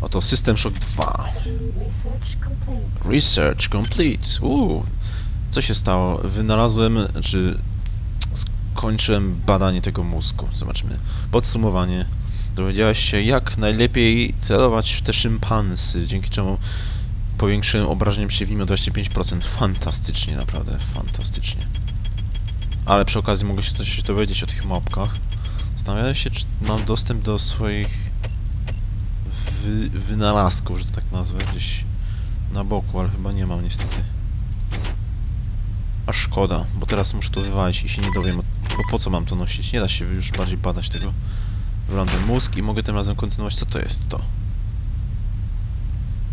Oto System Shock 2. Research complete. Uuu. Co się stało? Wynalazłem, czy skończyłem badanie tego mózgu. Zobaczymy. Podsumowanie. Dowiedziałaś się, jak najlepiej celować w te szympansy, dzięki czemu powiększyłem obrażeniem się w nim o 25%. Fantastycznie, naprawdę, fantastycznie. Ale przy okazji mogę się coś dowiedzieć o tych mapkach. Zastanawiałem się, czy mam dostęp do swoich wy wynalazków, że to tak nazwę, gdzieś na boku, ale chyba nie mam niestety. A szkoda, bo teraz muszę to wywalić i się nie dowiem, bo po co mam to nosić? Nie da się już bardziej badać tego. Wygląda ten mózg i mogę tym razem kontynuować. Co to jest to?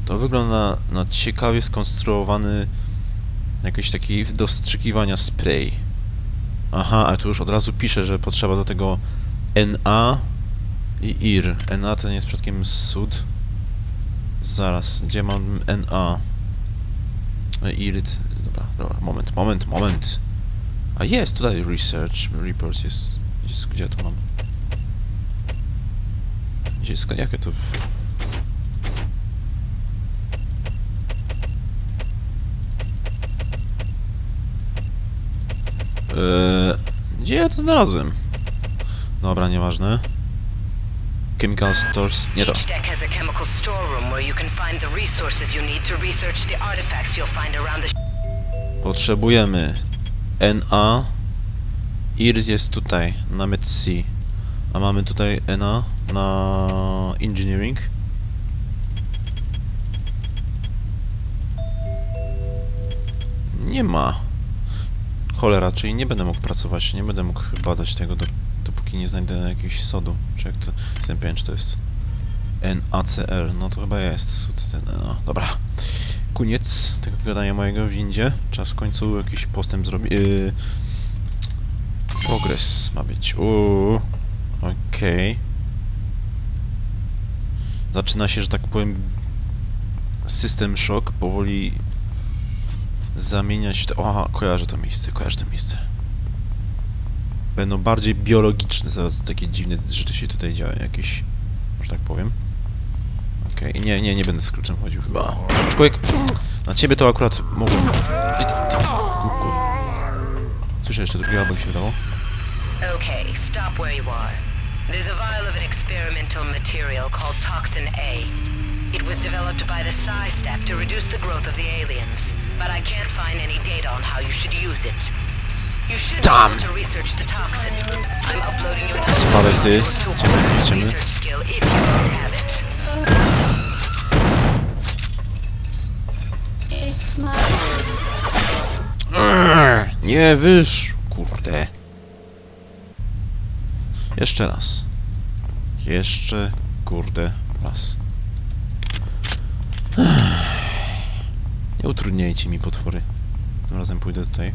To wygląda na ciekawie skonstruowany jakiś taki do wstrzykiwania spray. Aha, a tu już od razu pisze, że potrzeba do tego NA i IR. NA to nie jest przypadkiem sud. Zaraz, gdzie mam NA? E, IRT. Dobra, dobra, moment, moment, moment. A jest, tutaj research, report jest. Gdzie, to mam? Gdzie jest, jakie to... Eee, gdzie ja to znalazłem? Dobra, nieważne. Chemical stores... Nie to. Each deck has a chemical storeroom where you can find the resources you need to research the artifacts you'll find around the Potrzebujemy NA. IRS jest tutaj, na MedC. A mamy tutaj NA na Engineering. Nie ma. Cholera, czyli nie będę mógł pracować, nie będę mógł badać tego, do, dopóki nie znajdę jakiegoś sodu. Czy jak to... Jestem pewien, czy to jest NaCl. No to chyba jest sód ten NA. Dobra. Koniec tego gadania mojego w windzie. Czas w końcu jakiś postęp zrobić. Yy... Progres ma być. Uuu. Okej. Zaczyna się, że tak powiem, system shock powoli zamieniać w... to- Aha, kojarzę to miejsce, kojarzę to miejsce. Będą bardziej biologiczne zaraz takie dziwne rzeczy się tutaj działy, jakieś, że tak powiem. Okej, nie, nie, nie będę z kluczem chodził chyba. Człowiek, na ciebie to akurat mogłem... Słyszę jeszcze drugiego, albo się wydało. Okay, stop where you are. There's a vial of an experimental material called Toxin A. It was developed by the Psi staff to reduce the growth of the aliens, but I can't find any data on how you should use it. Into Spadaj ty. Idziemy, idziemy. Nie wysz... Kurde. Jeszcze raz. Jeszcze, kurde, raz. Nie utrudniajcie mi potwory. Tym razem pójdę tutaj.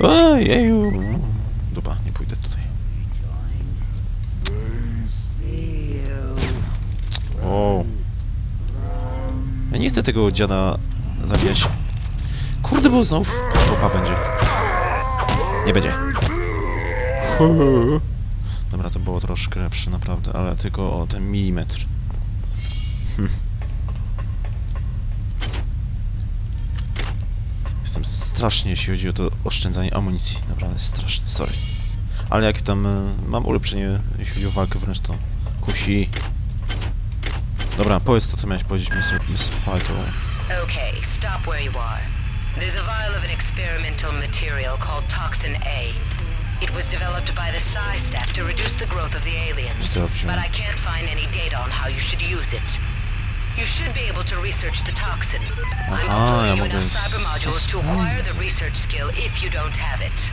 Ojeju. Dupa, nie pójdę tutaj. O. Ja nie chcę tego dziada zabijać. Kurde, bo znowu topa będzie. Nie będzie. Dobra, to było troszkę lepsze, naprawdę, ale tylko o ten milimetr. Hm. Jestem strasznie, jeśli chodzi o to oszczędzanie amunicji. Naprawdę straszny, sorry. Ale jak tam e, mam ulepszenie, jeśli chodzi o walkę wręcz, to kusi. Dobra, powiedz to, co miałeś powiedzieć, Mr. Miss Python. Okay, stop where you are. There's a vial of an experimental material called Toxin A. It was developed by the Psi staff to reduce the growth of the aliens, but I can't find any data on how you should use it. You should be able to research the toxin. I'm Aha, ja mogę it.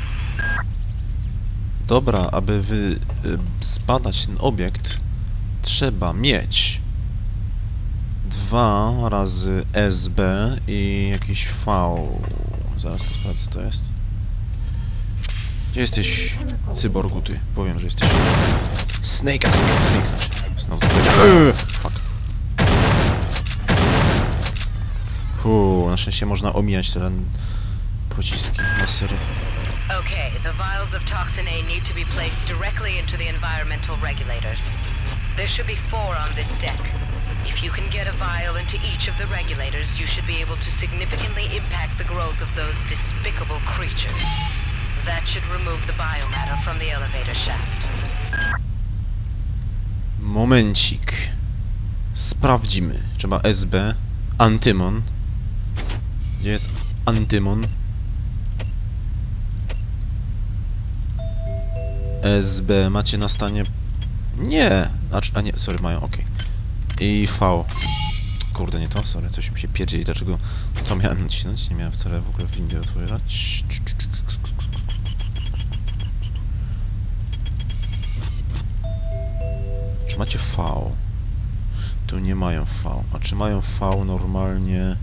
Dobra, aby wy, y, zbadać ten obiekt, trzeba mieć dwa razy SB i jakiś V. Zaraz to sprawdzę, co to jest. Gdzie jesteś, cyborgu, ty? Powiem, że jesteś... Snake! Snake znaczy. Znowu Fuck. Fuu, na szczęście można omijać te pociski, lasery. Okay, the vials of Toxin A need to be placed directly into the environmental regulators. There should be four on this deck. If you can get a vial into each of the regulators, you should be able to significantly impact the growth of those despicable creatures. That should remove the biomatter from the elevator shaft. Momencik. Sprawdzimy. Trzeba SB. Antymon. Gdzie jest Antymon? SB macie na stanie... Nie! Znaczy, a nie, sorry, mają, okej. I V. Kurde, nie to, sorry, coś mi się pierdzieli, dlaczego to miałem nacisnąć? Nie miałem wcale w ogóle windy otwierać. Czy macie V? Tu nie mają V. A czy mają V normalnie?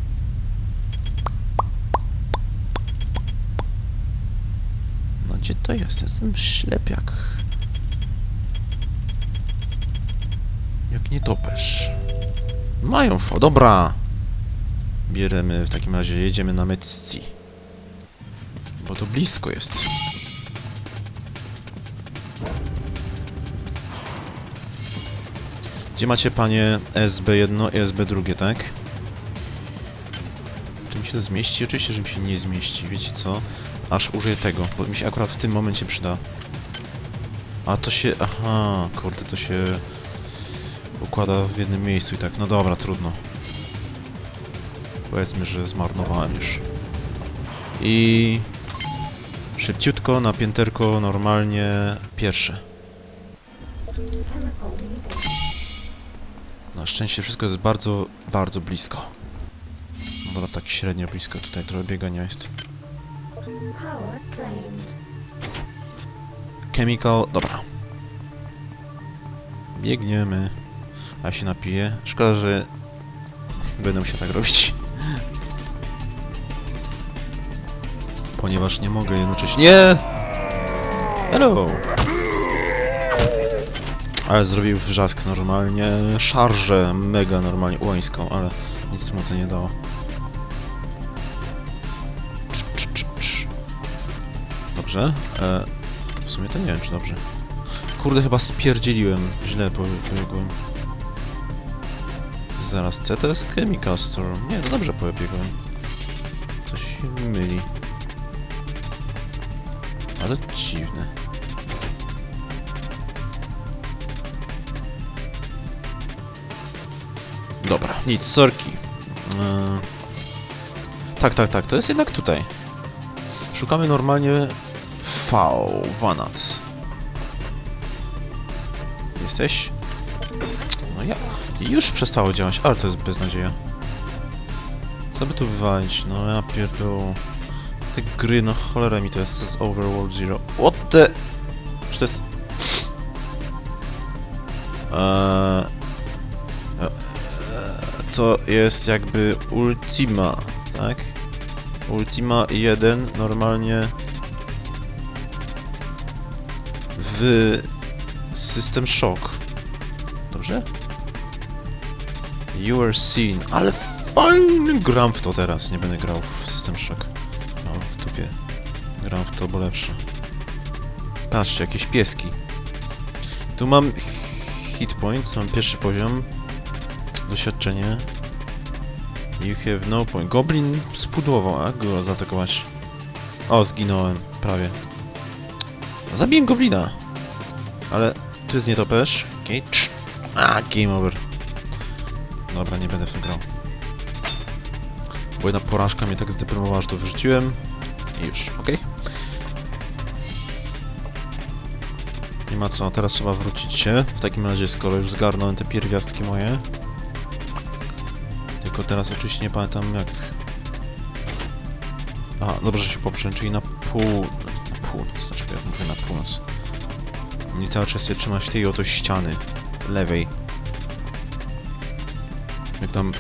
No gdzie to jest? Jestem ślepiak. Jak nie topesz. Mają V, dobra! Bierzemy, w takim razie jedziemy na Metzi. Bo to blisko jest. Gdzie macie panie SB1 i SB2, tak? Czy mi się to zmieści? Oczywiście, że mi się nie zmieści. Wiecie co? Aż użyję tego, bo mi się akurat w tym momencie przyda. A to się... Aha, kurde, to się układa w jednym miejscu i tak. No dobra, trudno. Powiedzmy, że zmarnowałem już. I... Szybciutko, na pięterko, normalnie pierwsze. Na szczęście wszystko jest bardzo, bardzo blisko. No dobra, tak średnio blisko. Tutaj trochę biegania jest. Chemical, dobra. Biegniemy. A się napiję. Szkoda, że będę musiał tak robić. Ponieważ nie mogę jednocześnie... Nie! Hello! Ale zrobił wrzask normalnie. Szarżę mega normalnie ułańską, ale nic mu to nie dało. Dobrze. E, w sumie to nie wiem, czy dobrze. Kurde, chyba spierdzieliłem. Źle pobiegłem. Zaraz, C to jest Chemical Store. Nie, no dobrze pobiegłem. Coś się myli. Ale dziwne. Dobra, nic, sorki. Eee, tak, tak, tak, to jest jednak tutaj. Szukamy normalnie Vanat. Jesteś? No ja... Już przestało działać, ale to jest beznadzieja. Co by tu wywalić? No ja pierdolę. Te gry, no cholera mi to jest, to jest Overworld Zero. What the... Czy to jest... Eee... Eee, To jest jakby Ultima, tak? Ultima 1 normalnie System Shock. Dobrze? You are seen. Ale fajny gram w to teraz. Nie będę grał w System Shock. Mam w dupie. Gram w to, bo lepsze. Patrzcie, jakieś pieski. Tu mam hit points, mam pierwszy poziom. Doświadczenie. You have no point. Goblin spudłował, a go zaatakować. O, zginąłem. Prawie. Zabiłem goblina. Ale tu jest nietoperz. Okej. Okay. A, game over. Dobra, nie będę w to grał. Bo jedna porażka mnie tak zdeprymowała, że to wyrzuciłem. I już, okej. Nie ma co, teraz trzeba wrócić się. W takim razie, skoro już zgarnąłem te pierwiastki moje. Tylko teraz oczywiście nie pamiętam jak... Aha, dobrze się poprzę, czyli na pół... Na północ, znaczy jak mówię na północ. Nie cały czas się trzymać tej oto ściany lewej. Jak tam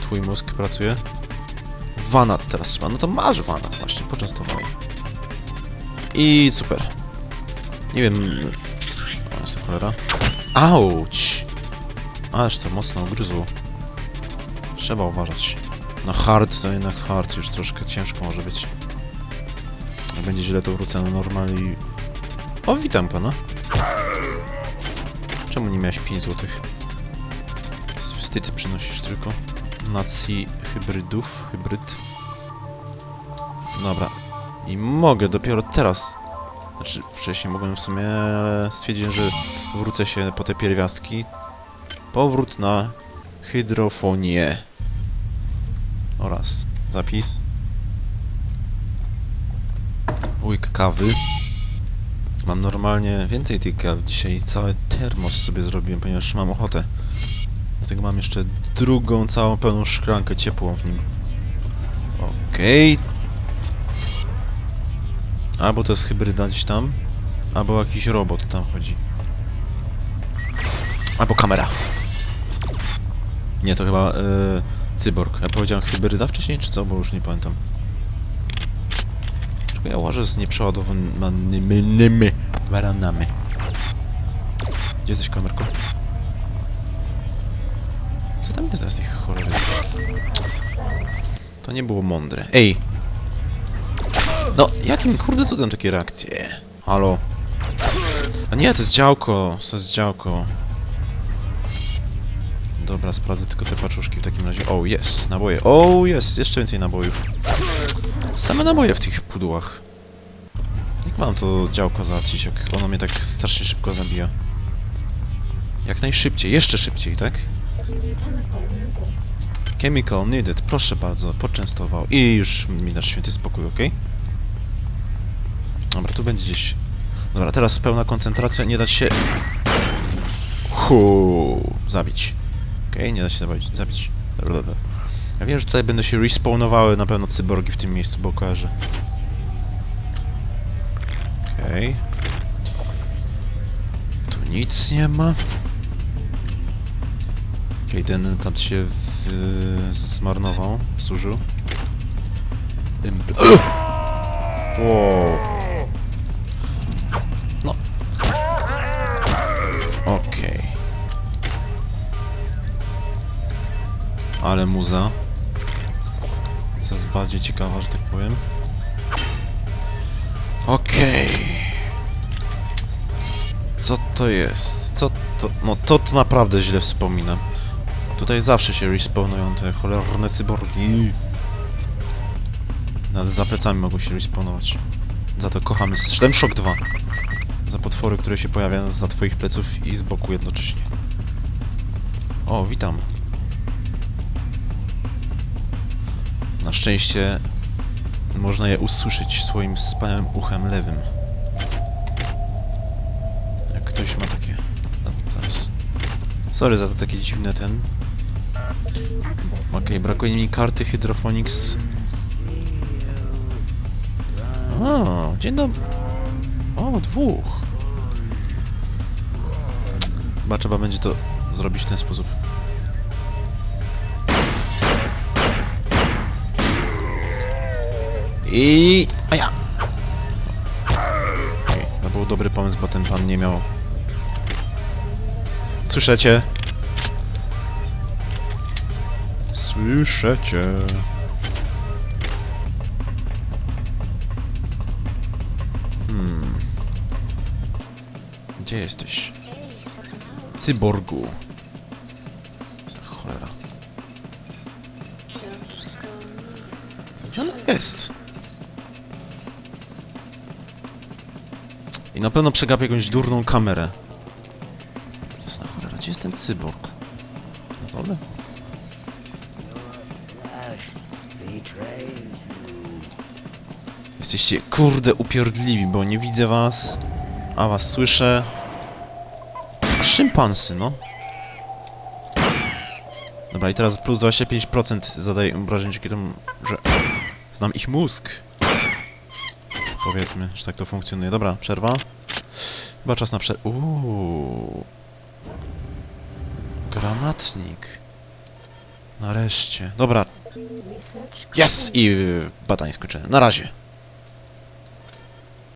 twój mózg pracuje? Wanat teraz trzeba. No to masz wanat właśnie, poczęstowałem. I super. Nie wiem... O, jest to cholera. Auć! Aż to mocno ugryzło. Trzeba uważać. Na hard to jednak hard już troszkę ciężko może być. Będzie źle to wrócę na normal i... O, witam pana. Czemu nie miałeś 5 złotych? wstyd przynosisz tylko. Nacji hybrydów, hybryd. Dobra. I mogę dopiero teraz... Znaczy, wcześniej mogłem w sumie, ale stwierdziłem, że wrócę się po te pierwiastki. Powrót na hydrofonię. Oraz zapis. Łyk kawy. Mam normalnie więcej tej kawy. Dzisiaj cały termos sobie zrobiłem, ponieważ mam ochotę. Dlatego mam jeszcze drugą całą pełną szklankę ciepłą w nim. Okej. Albo to jest hybryda gdzieś tam, albo jakiś robot tam chodzi. Albo kamera. Nie, to chyba yy, cyborg. Ja powiedziałem hybryda wcześniej, czy co? Bo już nie pamiętam. Czekaj, ja łażę z nieprzeładowanymi baranami. Gdzie jesteś, kamerko? Co tam jest teraz tych cholery? To nie było mądre. Ej! No, jakim kurde cudem takie reakcje? Halo? A nie, to jest działko, to jest działko. Dobra, sprawdzę tylko te paczuszki w takim razie. O, jest, naboje. O, jest, jeszcze więcej nabojów. Same naboje w tych pudłach. Jak mam to działko załatwić, jak ono mnie tak strasznie szybko zabija? Jak najszybciej, jeszcze szybciej, tak? Chemical needed, proszę bardzo, poczęstował. I już mi dasz święty spokój, ok? Dobra, tu będzie gdzieś... Dobra, teraz pełna koncentracja, nie dać się... Huu, zabić. Okej, nie da się zabić. zabić. Ja wiem, że tutaj będą się respawnowały na pewno cyborgi w tym miejscu, bo kojarzę. Okej. Tu nic nie ma. Okej, ten implant się w... zmarnował. Impl wow. No. Okej. Ale muza. Bardziej ciekawa, że tak powiem. Okej. Co to jest? Co to? No to, to naprawdę źle wspominam. Tutaj zawsze się respawnują te cholerne cyborgi. Nawet za plecami mogą się respawnować. Za to kochamy Stem Shock 2. Za potwory, które się pojawiają za twoich pleców i z boku jednocześnie. O, witam. Na szczęście można je usłyszeć swoim wspaniałym uchem lewym. Jak ktoś ma takie... Zaraz. Sorry za to takie dziwne ten... Okej, brakuje mi karty Hydrophonics. O, dzień dobry. O, dwóch. Chyba trzeba będzie to zrobić w ten sposób. I... A ja! Okej, to był dobry pomysł, bo ten pan nie miał... Słyszycie? Słyszycie? Hmm... Gdzie jesteś? Cyborgu. Cholera. Gdzie ona jest? I na pewno przegapię jakąś durną kamerę. Jasna cholera, gdzie jest ten cyborg? Na dole? Jesteście kurde upierdliwi, bo nie widzę was, a was słyszę. Szympansy, no. Dobra, i teraz plus 25% zadaje obrażeń dzięki temu, że znam ich mózg. Powiedzmy, że tak to funkcjonuje. Dobra, przerwa. Chyba czas na przerwę. Granatnik. Nareszcie. Dobra, jest! I badanie skończone. Na razie.